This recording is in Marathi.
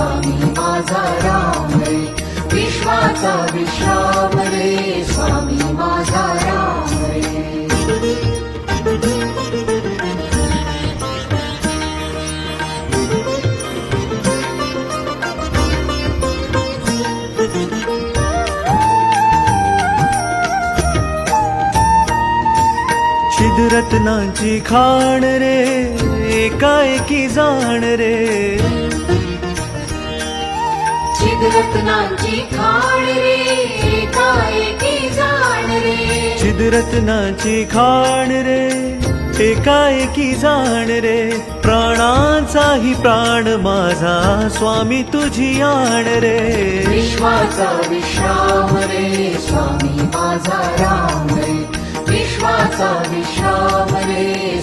स्वामी माझा राम रे. विश्वाचा विश्राम रे. स्वामी माझा राम रे. रत्नांची खाण रे एकाएकी जाण रे. चिदरत्नांची खाण रे एकाएकी जाण रे. छिदरत्नांची खाण रे एकाएकी जाण रे. प्राणांचाही प्राण माझा स्वामी तुझी आण रे. विश्वाचा विश्राम रे स्वामी माझा राम रे. विश्वाचा विश्राम रे